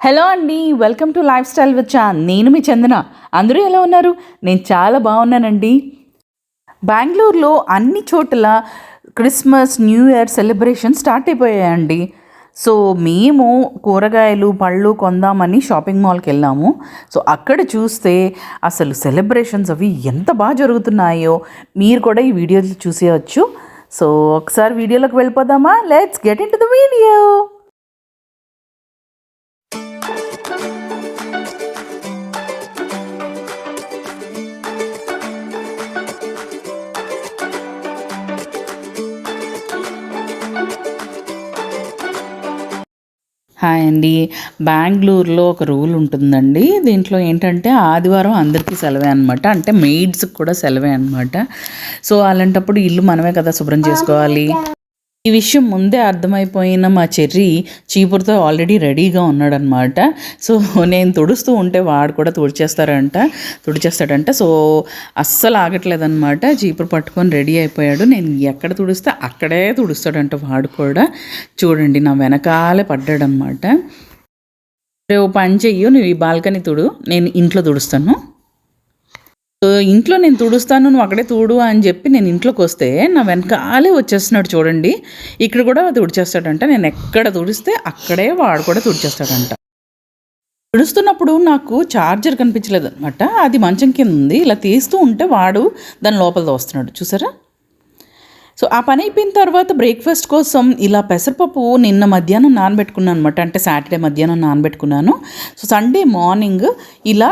Hello అండి welcome to life style with Chan నేను మీ చందన. అందరూ ఎలా ఉన్నారు? నేను చాలా బాగున్నానండి. బెంగళూరులో అన్ని చోట్ల Christmas new year celebration start అయిపోయాయండి. సో మేము కూరగాయలు పళ్ళు కొందామని షాపింగ్ మాల్కి వెళ్ళాము. సో అక్కడ చూస్తే అసలు సెలబ్రేషన్స్ అవి ఎంత బాగా జరుగుతున్నాయో మీరు కూడా ఈ వీడియోలు చూసేయచ్చు. సో ఒకసారి వీడియోలోకి వెళ్ళిపోదామా? Let's get into the video hi అండి. బెంగళూరులో ఒక రూల్ ఉంటుందండి. దీంట్లో ఏంటంటే ఆదివారం అందరికీ సెలవే అనమాట అంటే మెయిడ్స్కి కూడా సెలవే అనమాట సో అలాంటప్పుడు ఇల్లు మనమే కదా శుభ్రం చేసుకోవాలి. ఈ విషయం ముందే అర్థమైపోయిన మా చెర్రి చీపురుతో ఆల్రెడీ రెడీగా ఉన్నాడనమాట. సో నేను తుడుస్తూ ఉంటే వాడు కూడా తుడిచేస్తారంట తుడిచేస్తాడంట. సో అస్సలు ఆగట్లేదనమాట. చీపురు పట్టుకొని రెడీ అయిపోయాడు. నేను ఎక్కడ తుడిస్తే అక్కడే తుడుస్తాడంట వాడు కూడా. చూడండి నా వెనకాలే పడ్డాడనమాట. రేపు పని చెయ్యు నువ్వు ఈ బాల్కనీ తుడు నేను ఇంట్లో తుడుస్తాను. సో ఇంట్లో నేను తుడుస్తాను నువ్వు అక్కడే తుడు అని చెప్పి నేను ఇంట్లోకి వస్తే నా వెనకాలే వచ్చేస్తున్నాడు చూడండి. ఇక్కడ కూడా తుడిచేస్తాడంట. నేను ఎక్కడ తుడిస్తే అక్కడే వాడు కూడా తుడిచేస్తాడంట. తుడుస్తున్నప్పుడు నాకు చార్జర్ కనిపించలేదు అనమాట అది మంచం కింద ఉంది. ఇలా తీస్తూ ఉంటే వాడు దాని లోపల దోస్తున్నాడు చూసారా? సో ఆ పని అయిపోయిన తర్వాత బ్రేక్ఫాస్ట్ కోసం ఇలా పెసరపప్పు నిన్న మధ్యాహ్నం నానబెట్టుకున్నాను అనమాట అంటే సాటర్డే మధ్యాహ్నం నానబెట్టుకున్నాను. సో సండే మార్నింగ్ ఇలా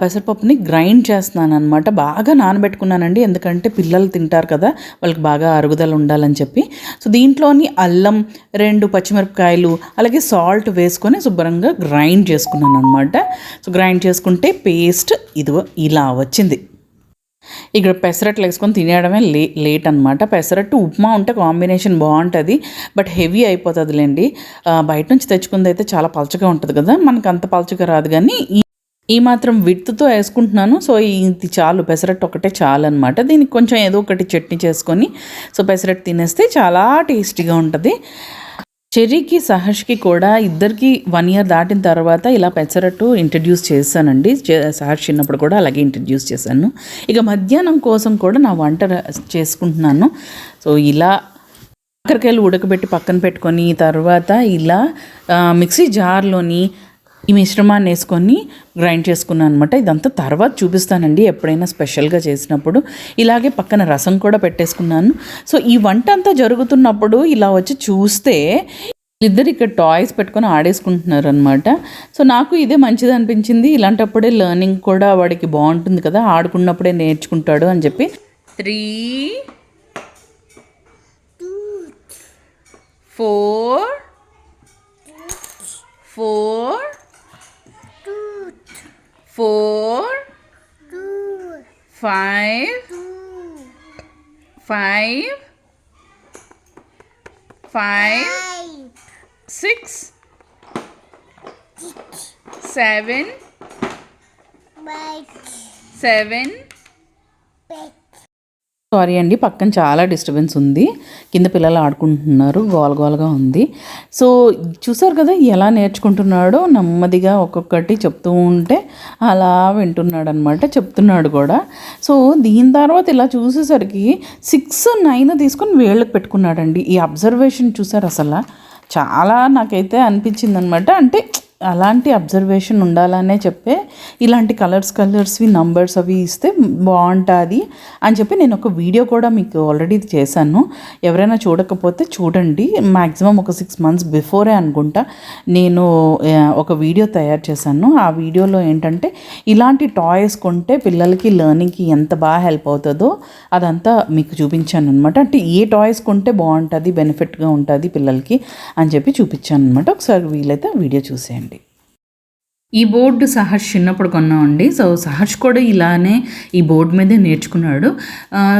పెసరపప్పుని గ్రైండ్ చేస్తున్నాను అనమాట బాగా నానబెట్టుకున్నానండి. ఎందుకంటే పిల్లలు తింటారు కదా వాళ్ళకి బాగా అరుగుదల ఉండాలని చెప్పి. సో దీంట్లోని అల్లం రెండు పచ్చిమిరపకాయలు అలాగే సాల్ట్ వేసుకొని శుభ్రంగా గ్రైండ్ చేసుకున్నాను అనమాట సో గ్రైండ్ చేసుకుంటే పేస్ట్ ఇదిగో ఇలా వచ్చింది. ఇక్కడ పెసరట్లు వేసుకొని తినేయడమే లే లేట్ అనమాట పెసరట్టు ఉప్మా ఉంటే కాంబినేషన్ బాగుంటుంది బట్ హెవీ అయిపోతుందిలేండి. బయట నుంచి తెచ్చుకుంది అయితే చాలా పలచగా ఉంటుంది కదా మనకు అంత పలచగా రాదు కానీ ఈ ఈ మాత్రం విత్తుతో వేసుకుంటున్నాను. సో ఇది చాలు పెసరట్టు ఒకటే చాలు అనమాట దీనికి కొంచెం ఏదో ఒకటి చట్నీ చేసుకొని సో పెసరట్టు తినేస్తే చాలా టేస్టీగా ఉంటుంది. చెర్రీకి సహర్ష్కి కూడా ఇద్దరికి వన్ ఇయర్ దాటిన తర్వాత ఇలా పెసరట్టు ఇంట్రడ్యూస్ చేశానండి. చే- సహర్ష్ చిన్నప్పుడు కూడా అలాగే ఇంట్రడ్యూస్ చేశాను. ఇక మధ్యాహ్నం కోసం కూడా నా వంట చేసుకుంటున్నాను. సో ఇలా కాకరకాయలు ఉడకబెట్టి పక్కన పెట్టుకొని తర్వాత ఇలా మిక్సీ జార్లోని ఈ మిశ్రమాన్ని వేసుకొని గ్రైండ్ చేసుకున్నాను అనమాట ఇదంతా తర్వాత చూపిస్తానండి ఎప్పుడైనా స్పెషల్గా చేసినప్పుడు. ఇలాగే పక్కన రసం కూడా పెట్టేసుకున్నాను. సో ఈ వంట అంతా జరుగుతున్నప్పుడు ఇలా వచ్చి చూస్తే ఇద్దరు ఇక్కడ టాయ్స్ పెట్టుకొని ఆడేసుకుంటున్నారు అనమాట సో నాకు ఇదే మంచిది అనిపించింది. ఇలాంటప్పుడే లెర్నింగ్ కూడా వాడికి బాగుంటుంది కదా ఆడుకున్నప్పుడే నేర్చుకుంటాడు అని చెప్పి. Three four four four, two, five, two, five, five, five, six, six, seven, eight, seven, eight. Sorry అండి పక్కన చాలా డిస్టర్బెన్స్ ఉంది. కింద పిల్లలు ఆడుకుంటున్నారు గోల గోలగా ఉంది. సో చూసారు కదా ఎలా నేర్చుకుంటున్నాడో? నెమ్మదిగా ఒక్కొక్కటి చెప్తూ ఉంటే అలా వింటున్నాడు అనమాట చెప్తున్నాడు కూడా. సో దీని తర్వాత ఇలా చూసేసరికి సిక్స్ నైన్ తీసుకొని వేళ్ళకి పెట్టుకున్నాడండి. ఈ అబ్జర్వేషన్ చూసారు అసలు? చాలా నాకైతే అనిపించింది అనమాట అంటే అలాంటి అబ్జర్వేషన్ ఉండాలనే చెప్పే ఇలాంటి కలర్స్ కలర్స్వి నంబర్స్ అవి ఇస్తే బాగుంటుంది అని చెప్పి నేను ఒక వీడియో కూడా మీకు ఆల్రెడీ చేశాను. ఎవరైనా చూడకపోతే చూడండి. మ్యాక్సిమం ఒక సిక్స్ మంత్స్ బిఫోరే అనుకుంటా నేను ఒక వీడియో తయారు చేశాను. ఆ వీడియోలో ఏంటంటే ఇలాంటి టాయ్స్ కొంటే పిల్లలకి లెర్నింగ్కి ఎంత బాగా హెల్ప్ అవుతుందో అదంతా మీకు చూపించాను అనమాట అంటే ఏ టాయ్స్ కొంటే బాగుంటుంది బెనిఫిట్గా ఉంటుంది పిల్లలకి అని చెప్పి చూపించాను అనమాట ఒకసారి వీలైతే ఆ వీడియో చూసేయండి. ఈ బోర్డు సహర్ష్ చిన్నప్పుడు కొన్నామండి. సో సహర్ష్ కూడా ఇలానే ఈ బోర్డు మీదే నేర్చుకున్నాడు.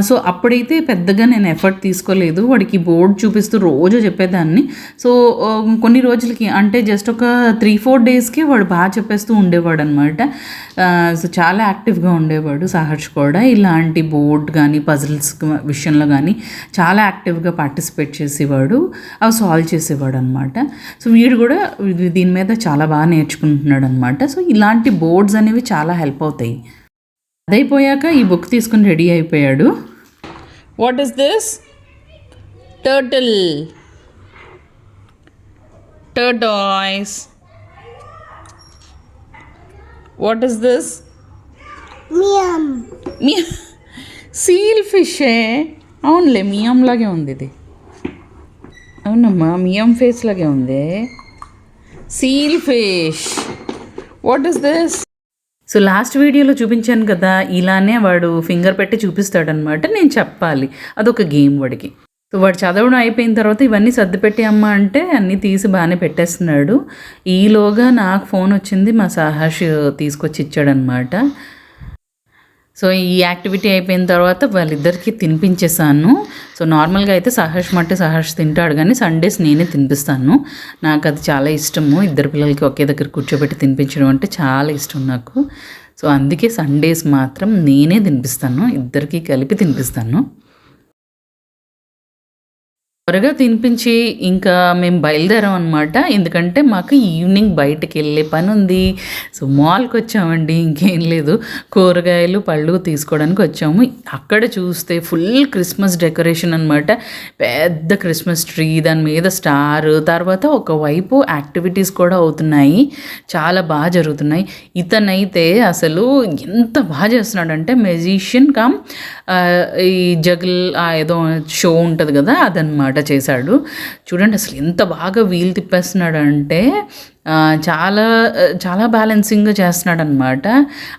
సో అప్పుడైతే పెద్దగా నేను ఎఫర్ట్ తీసుకోలేదు. వాడికి బోర్డు చూపిస్తూ రోజు చెప్పేదాన్ని. సో కొన్ని రోజులకి అంటే జస్ట్ ఒక త్రీ ఫోర్ డేస్కి వాడు బాగా చెప్పేస్తూ ఉండేవాడు అనమాట సో చాలా యాక్టివ్గా ఉండేవాడు సహర్ష్ కూడా. ఇలాంటి బోర్డ్ కానీ పజిల్స్ విషయంలో కానీ చాలా యాక్టివ్గా పార్టిసిపేట్ చేసేవాడు. అవి సాల్వ్ చేసేవాడు అనమాట సో వీడు కూడా దీని మీద చాలా బాగా నేర్చుకుంటున్నాడు అనమాట సో ఇలాంటి బోర్డ్స్ అనేవి చాలా హెల్ప్ అవుతాయి. అదైపోయాక ఈ బుక్ తీసుకుని రెడీ అయిపోయాడు. What is this turtle tortoise what is this seal ఫిషే అవునులే మియం లాగే ఉంది ఇది. అవునమ్మా మియం ఫేస్ లాగే ఉంది. Seal fish what is this so last వీడియోలో చూపించాను కదా ఇలానే వాడు ఫింగర్ పెట్టి చూపిస్తాడనమాట నేను చెప్పాలి. అదొక గేమ్ వాడికి. సో వాడు చదవడం అయిపోయిన తర్వాత ఇవన్నీ సర్దిపెట్టి అమ్మ అంటే అన్నీ తీసి బాగానే పెట్టేస్తున్నాడు. ఈలోగా నాకు ఫోన్ వచ్చింది మా సహాష్ తీసుకొచ్చి ఇచ్చాడనమాట సో ఈ యాక్టివిటీ అయిపోయిన తర్వాత వాళ్ళిద్దరికీ తినిపించేసాను సో నార్మల్గా అయితే సహర్ష్ మట్టి సహర్ష్ తింటాడు కానీ సండేస్ నేనే తినిపిస్తాను. నాకు అది చాలా ఇష్టము. ఇద్దరు పిల్లలకి ఒకే దగ్గర కూర్చోబెట్టి తినిపించడం అంటే చాలా ఇష్టం నాకు. సో అందుకే సండేస్ మాత్రం నేనే తినిపిస్తాను. ఇద్దరికీ కలిపి తినిపిస్తాను. త్వరగా తినిపించి ఇంకా మేము బయలుదేరాం అనమాట ఎందుకంటే మాకు ఈవినింగ్ బయటకు వెళ్ళే పని ఉంది. సో మాల్కి వచ్చామండి. ఇంకేం లేదు. కూరగాయలు పళ్ళు తీసుకోవడానికి వచ్చాము. అక్కడ చూస్తే ఫుల్ క్రిస్మస్ డెకరేషన్ అనమాట పెద్ద క్రిస్మస్ ట్రీ దాని మీద స్టార్. తర్వాత ఒకవైపు యాక్టివిటీస్ కూడా అవుతున్నాయి. చాలా బాగా జరుగుతున్నాయి. ఇతనైతే అసలు ఎంత బాగా చేస్తున్నాడంటే మెజిషియన్ కమ్ ఈ జగల్ ఏదో షో ఉంటుంది కదా అదనమాట చేశాడు. చూడండి అసలు ఎంత బాగా వీలు తిప్పేస్తున్నాడు అంటే చాలా చాలా బ్యాలెన్సింగ్గా చేస్తున్నాడు అనమాట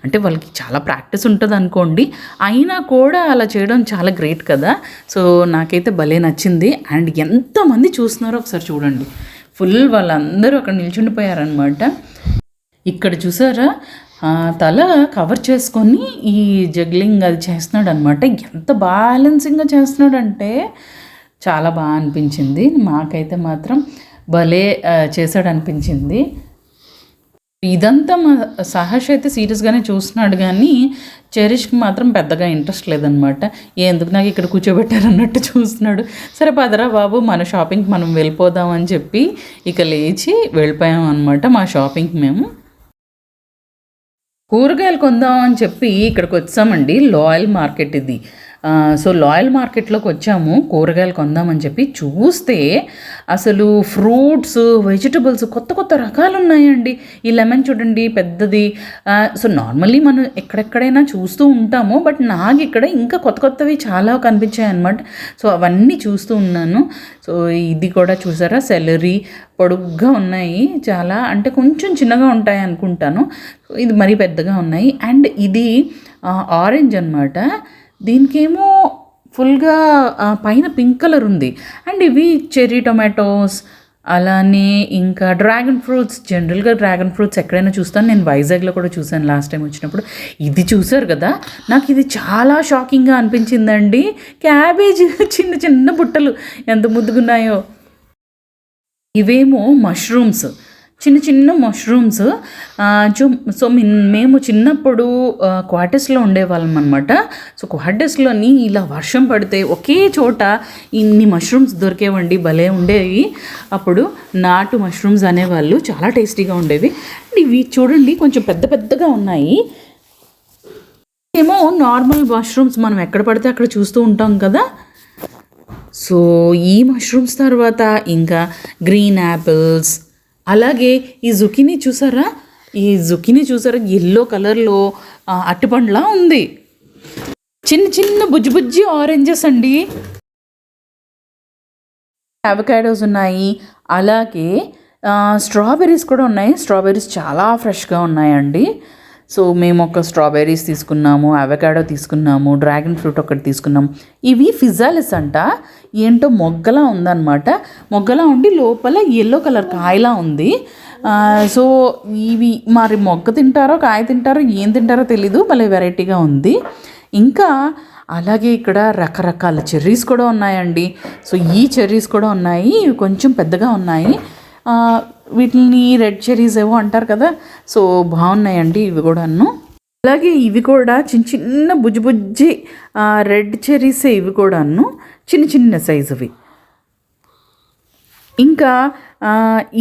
అంటే వాళ్ళకి చాలా ప్రాక్టీస్ ఉంటుంది అనుకోండి. అయినా కూడా అలా చేయడం చాలా గ్రేట్ కదా. సో నాకైతే భలే నచ్చింది. అండ్ ఎంతమంది చూస్తున్నారో ఒకసారి చూడండి. ఫుల్ వాళ్ళందరూ అక్కడ నిల్చుండిపోయారనమాట ఇక్కడ చూసారా? తల కవర్ చేసుకొని ఈ జగ్లింగ్ అది చేస్తున్నాడు అనమాట ఎంత బ్యాలెన్సింగ్గా చేస్తున్నాడంటే చాలా బాగా అనిపించింది. మాకైతే మాత్రం భలే చేశాడు అనిపించింది ఇదంతా మా సహర్ష్ అయితే సీరియస్గానే చూస్తున్నాడు కానీ చెరిష్కి మాత్రం పెద్దగా ఇంట్రెస్ట్ లేదనమాట ఎందుకు నాకు ఇక్కడ కూర్చోబెట్టారు అన్నట్టు చూస్తున్నాడు. సరే పదరా బాబు మన షాపింగ్కి మనం వెళ్ళిపోదాం అని చెప్పి ఇక లేచి వెళ్ళిపోయాం అనమాట మా షాపింగ్కి మేము. కూరగాయలు కొందాం అని చెప్పి ఇక్కడికి వచ్చామండి. లాయల్ మార్కెట్ ఇది. సో లాయల్ మార్కెట్లోకి వచ్చాము కూరగాయలు కొందామని చెప్పి చూస్తే అసలు ఫ్రూట్స్ వెజిటబుల్స్ కొత్త కొత్త రకాలు ఉన్నాయండి ఈ లెమన్ చూడండి పెద్దది. సో నార్మల్లీ మనం ఎక్కడెక్కడైనా చూస్తూ ఉంటాము బట్ నాకు ఇక్కడ ఇంకా కొత్త కొత్తవి చాలా కనిపించాయి అనమాట సో అవన్నీ చూస్తూ ఉన్నాను. సో ఇది కూడా చూసారా? సెలరీ పొడుగ్గా ఉన్నాయి. చాలా అంటే కొంచెం చిన్నగా ఉంటాయి అనుకుంటాను. ఇది మరీ పెద్దగా ఉన్నాయి. అండ్ ఇది ఆరెంజ్ అనమాట దీనికేమో ఫుల్గా పైన పింక్ కలర్ ఉంది. అండ్ ఇవి చెర్రీ టొమాటోస్ అలానే ఇంకా డ్రాగన్ ఫ్రూట్స్. జనరల్గా డ్రాగన్ ఫ్రూట్స్ ఎక్కడైనా చూస్తాను. నేను వైజాగ్లో కూడా చూశాను లాస్ట్ టైం వచ్చినప్పుడు. ఇది చూసారు కదా? నాకు ఇది చాలా షాకింగ్గా అనిపించిందండి. క్యాబేజ్ చిన్న చిన్న బుట్టలు ఎంత ముద్దుగున్నాయో. ఇవేమో మష్రూమ్స్. చిన్న చిన్న మష్రూమ్స్ సో మేము చిన్నప్పుడు క్వార్టర్స్లో ఉండేవాళ్ళం అనమాట సో క్వార్టర్స్లోని ఇలా వర్షం పడితే ఒకే చోట ఇన్ని మష్రూమ్స్ దొరికేవండి భలే ఉండేవి. అప్పుడు నాటు మష్రూమ్స్ అనేవాళ్ళు చాలా టేస్టీగా ఉండేవి. అండ్ ఇవి చూడండి కొంచెం పెద్ద పెద్దగా ఉన్నాయి. ఏమో నార్మల్ మష్రూమ్స్ మనం ఎక్కడ పడితే అక్కడ చూస్తూ ఉంటాం కదా. సో ఈ మష్రూమ్స్ తర్వాత ఇంకా గ్రీన్ యాపిల్స్ అలాగే ఈ జుకినీ చూసారా? ఈ జుకినీ చూసారా? ఎల్లో కలర్లో అట్టిపండ్లా ఉంది. చిన్న చిన్న బుజ్జి బుజ్జి ఆరెంజెస్ అండి. అవకాడోస్ ఉన్నాయి. అలాగే స్ట్రాబెర్రీస్ కూడా ఉన్నాయి. స్ట్రాబెర్రీస్ చాలా ఫ్రెష్గా ఉన్నాయండి. సో మేము ఒక స్ట్రాబెర్రీస్ తీసుకున్నాము అవకాడో తీసుకున్నాము డ్రాగన్ ఫ్రూట్ ఒకటి తీసుకున్నాం. ఇవి ఫిజాలిస్ అంట. ఏంటో మొగ్గలా ఉందన్నమాట. మొగ్గలా ఉండి లోపల ఎల్లో కలర్ కాయలా ఉంది. సో ఇవి మరి మొగ్గ తింటారో కాయ తింటారో ఏం తింటారో తెలీదు. భలే వెరైటీగా ఉంది. ఇంకా అలాగే ఇక్కడ రకరకాల చెర్రీస్ కూడా ఉన్నాయండి. సో ఈ చెర్రీస్ కూడా ఉన్నాయి. ఇవి కొంచెం పెద్దగా ఉన్నాయి. వీటిని రెడ్ చెర్రీస్ ఏవో అంటారు కదా సో బాగున్నాయండి ఇవి కూడాను. అలాగే ఇవి కూడా చిన్న చిన్న బుజ్జి బుజ్జి రెడ్ చెరీసే ఇవి కూడాను చిన్న చిన్న సైజువి ఇంకా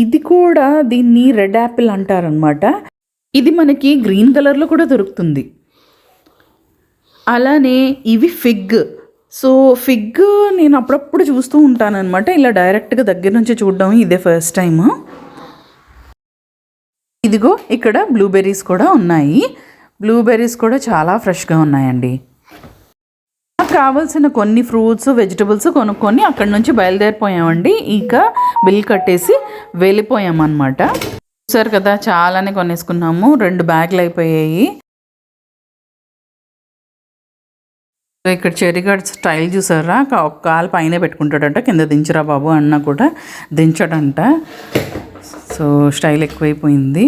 ఇది కూడా దీన్ని రెడ్ యాపిల్ అంటారనమాట ఇది మనకి గ్రీన్ కలర్లో కూడా దొరుకుతుంది. అలానే ఇవి ఫిగ్ సో ఫిగ్ నేను అప్పుడప్పుడు చూస్తూ ఉంటానన్నమాట. ఇలా డైరెక్ట్గా దగ్గర నుంచి చూడడం ఇదే ఫస్ట్ టైము ఇదిగో ఇక్కడ బ్లూబెర్రీస్ కూడా ఉన్నాయి. బ్లూబెర్రీస్ కూడా చాలా ఫ్రెష్గా ఉన్నాయండి. నాకు కావాల్సిన కొన్ని ఫ్రూట్స్ వెజిటబుల్స్ కొనుక్కొని అక్కడి నుంచి బయలుదేరిపోయామండి. ఇంకా బిల్ కట్టేసి వెళ్ళిపోయామన్నమాట. చూసారు కదా చాలానే కొనేసుకున్నాము. రెండు బ్యాగులు అయిపోయాయి. ఇక్కడ చెరిగడ్ స్టైల్ చూసారా? కా- ఒక కాలు పైన పెట్టుకుంటాడంట కింద దించరా బాబు అన్న కూడా దించడంట. సో స్టైల్ ఎక్కువైపోయింది.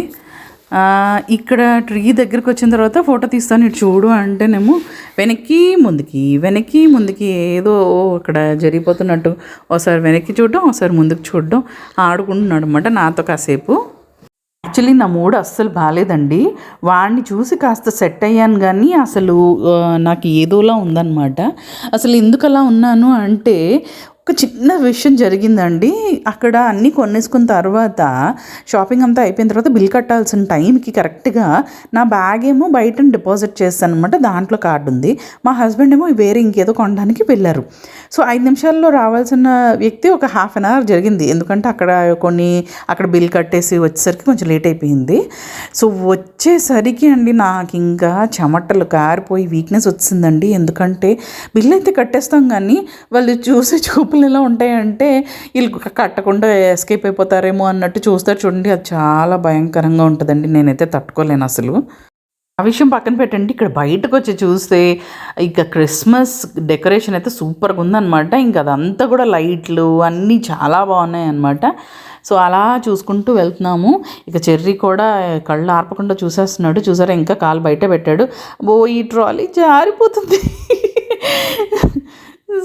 ఇక్కడ ట్రీ దగ్గరికి వచ్చిన తర్వాత ఫోటో తీస్తాను ఇటు చూడు అంటేనేమో వెనక్కి ముందుకి వెనక్కి ముందుకి ఏదో ఇక్కడ జరిగిపోతున్నట్టు ఒకసారి వెనక్కి చూడడం ఒకసారి ముందుకు చూడడం ఆడుకుంటున్నాడు అనమాట నాతో కాసేపు. యాక్చువల్లీ నా మూడ్ అస్సలు బాగాలేదండి వాడిని చూసి కాస్త సెట్ అయ్యాను కానీ అసలు నాకు ఏదోలా ఉందన్నమాట. అసలు ఎందుకు అలా ఉన్నాను అంటే ఒక చిన్న విషయం జరిగిందండి. అక్కడ అన్నీ కొనేసుకున్న తర్వాత షాపింగ్ అంతా అయిపోయిన తర్వాత బిల్ కట్టాల్సిన టైంకి కరెక్ట్గా నా బ్యాగ్ ఏమో బయట డిపాజిట్ చేస్తాను అనమాట దాంట్లో కార్డు ఉంది. మా హస్బెండ్ ఏమో వేరే ఇంకేదో కొనడానికి వెళ్ళారు. సో ఐదు నిమిషాల్లో రావాల్సిన వ్యక్తి ఒక హాఫ్ అన్ అవర్ జరిగింది. ఎందుకంటే అక్కడ కొన్ని అక్కడ బిల్ కట్టేసి వచ్చేసరికి కొంచెం లేట్ అయిపోయింది. సో వచ్చేసరికి అండి నాకు ఇంకా చెమటలు కారిపోయి వీక్నెస్ వచ్చిందండి. ఎందుకంటే బిల్ అయితే కట్టేస్తాం కానీ వాళ్ళు చూసే చూపులు ఎలా ఉంటాయంటే వీళ్ళు కట్టకుండా ఎస్కేప్ అయిపోతారేమో అన్నట్టు చూస్తారు చూడండి. అది చాలా భయంకరంగా ఉంటుందండి. నేనైతే తట్టుకోలేను అసలు. ఆ విషయం పక్కన పెట్టండి. ఇక్కడ బయటకు వచ్చి చూస్తే ఇక క్రిస్మస్ డెకరేషన్ అయితే సూపర్గా ఉందన్నమాట. ఇంకా అదంతా కూడా లైట్లు అన్నీ చాలా బాగున్నాయి అన్నమాట. సో అలా చూసుకుంటూ వెళ్తున్నాము. ఇక చెర్రీ కూడా కళ్ళు ఆర్పకుండా చూసేస్తున్నాడు. చూసారా? ఇంకా కాలు బయట పెట్టాడు. ఓ ఈ ట్రాలీ జారిపోతుంది.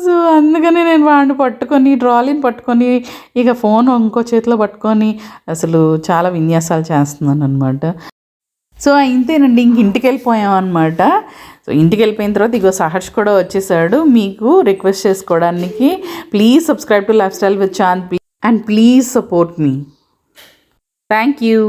సో అందుకని నేను వాడిని పట్టుకొని ట్రాలీని పట్టుకొని ఇక ఫోన్ ఇంకో చేతిలో పట్టుకొని అసలు చాలా విన్యాసాలు చేస్తున్నాను అనమాట సో ఇంతేనండి ఇంక ఇంటికి వెళ్ళిపోయాం అనమాట సో ఇంటికి వెళ్ళిపోయిన తర్వాత ఇగో సహర్ష్ కూడా వచ్చేసాడు మీకు రిక్వెస్ట్ చేసుకోవడానికి. Please subscribe to life style with Chand and please support me thank you